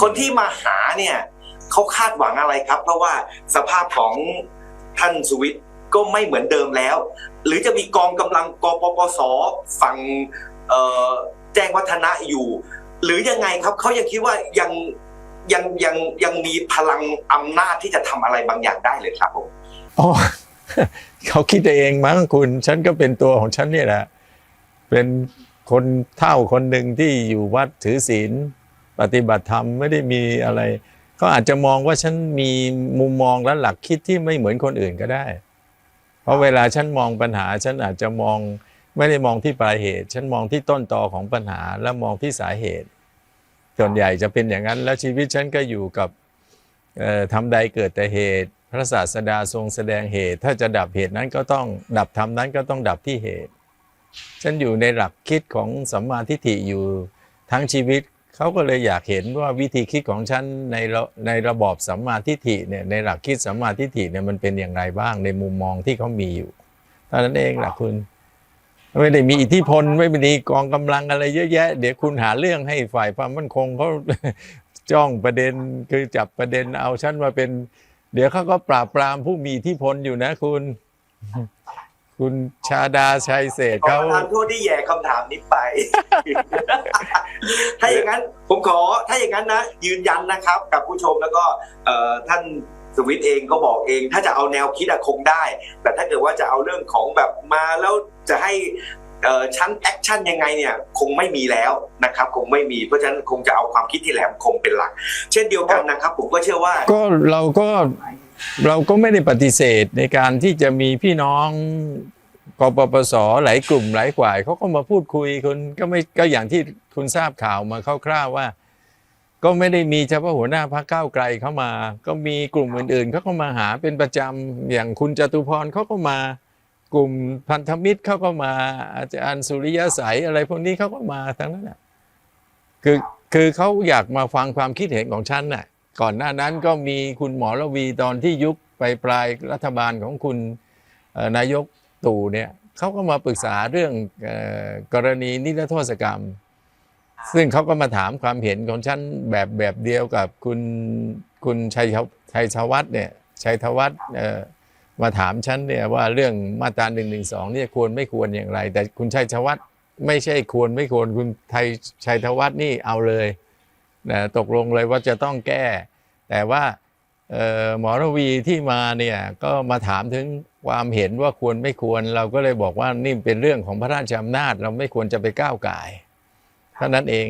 คนที่มาหาเนี่ยเขาคาดหวังอะไรครับ เพราะว่าสภาพของท่านสุวิทย์ก็ไม่เหมือนเดิมแล้ว หรือจะมีกองกำลังกปปสฝั่งแจ้งวัฒนะอยู่ หรือยังไงครับเขายังคิดว่ายังยังยังยังมีพลังอำนาจที่จะทำอะไรบางอย่างได้เลยครับผมอ๋อเขาคิดเองมั้งคุณ ฉันก็เป็นตัวของฉันนี่แหละเป็นคนเท่าคนหนึ่งที่อยู่วัดถือศีล ปฏิบัติธรรมไม่ได้มีอะไรเขาอาจจะมองว่าฉันมีมุมมองและหลักคิดที่ไม่เหมือนคนอื่นก็ได้ เพราะเวลาฉันมองปัญหา ฉันอาจจะมองไม่ได้มองที่ปลายเหตุ ฉันมองที่ต้นตอของปัญหาและมองที่สาเหตุ ส่วนใหญ่จะเป็นอย่างนั้น แล้วชีวิตฉันก็อยู่กับทำใดเกิดแต่เหตุ พระศาสดาทรงแสดงเหตุ ถ้าจะดับเหตุนั้นก็ต้องดับธรรมนั้นก็ต้องดับที่เหตุ ฉันอยู่ในหลักคิดของสัมมาทิฏฐิอยู่ทั้งชีวิต เขาก็เลยอยากเห็นว่าวิธีคิดของฉันในระในระบอบสัมมาทิฏฐิเนี่ยในหลักคิดสัมมาทิฏฐิเนี่ยมันเป็นอย่างไรบ้างในมุมมองที่เขามีอยู่เท่านั้นเองแหละคุณไม่ได้มีอิทธิพลไม่ได้มีกองกำลังอะไรเยอะแยะ เดี๋ยวคุณหาเรื่องให้ฝ่ายความมั่นคงเขาจ้องประเด็นคือจับประเด็นเอาฉันมาเป็น เดี๋ยวเขาก็ปราบปรามผู้มีอิทธิพลอยู่นะคุณ คุณชาดาชัยเศรษฐ์ขอเขาประทานโทษที่แย่คำถามนี้ไป ถ้าอย่างนั้นผมขอถ้าอย่างนั้นนะยืนยันนะครับ กับผู้ชมแล้วก็เอ่อท่านสวิตเองก็บอกเอง ถ้าจะเอาแนวคิดอะคงได้ แต่ถ้าเกิดว่าจะเอาเรื่องของแบบมาแล้วจะให้เอ่อชั้นแอคชั่นยังไงเนี่ยคงไม่มีแล้วนะครับ คงไม่มีเพราะฉะนั้นคงจะเอาความคิดที่แหลมคมเป็นหลัก เช่นเดียวกันนะครับ ผมก็เชื่อว่า ก็เราก็ เราก็ไม่ได้ปฏิเสธในการที่จะมีพี่น้องกปปสหลายกลุ่มหลายฝ่ายเขาก็มาพูดคุยคุณก็ไม่ก็อย่างที่คุณทราบข่าวมาคร่าวๆว่า ก็ไม่ได้มีเฉพาะหัวหน้าพรรคก้าวไกลเข้ามา ก็มีกลุ่มอื่นๆเขาก็มาหาเป็นประจำอย่างคุณจตุพรเขาก็มากลุ่มพันธมิตรเขาก็มาอาจารย์สุริยะใสยอะไรพวกนี้เขาก็มาทั้งนั้นน่ะคือคือเขาอยากมาฟังความคิดเห็นของฉันน่ะ ก่อนหน้านั้นก็มีคุณหมอระวีตอนที่ยุคไปปลายรัฐบาลของคุณนายกตู่เนี่ยเขาก็มาปรึกษาเรื่องกรณีนิรโทษกรรม ซึ่งเขาก็มาถามความเห็นของฉันแบบแบบเดียวกับคุณคุณชัยชวชัยชวัฒน์เนี่ยชัยธวัฒน์มาถามฉันเนี่ยว่าเรื่องมาตราหนึ่งหนึ่งสองเนี่ยควรไม่ควรอย่างไร แต่คุณชัยชวัฒน์ไม่ใช่ควรไม่ควรคุณไทยชัยธวัฒน์นี่เอาเลยนะตกลงเลยว่าจะต้องแก้ แต่ว่าหมอระวีที่มาเนี่ยก็มาถามถึงความเห็นว่าควรไม่ควร เราก็เลยบอกว่านี่เป็นเรื่องของพระราชอำนาจ เราไม่ควรจะไปก้าวไก่เท่านั้นเอง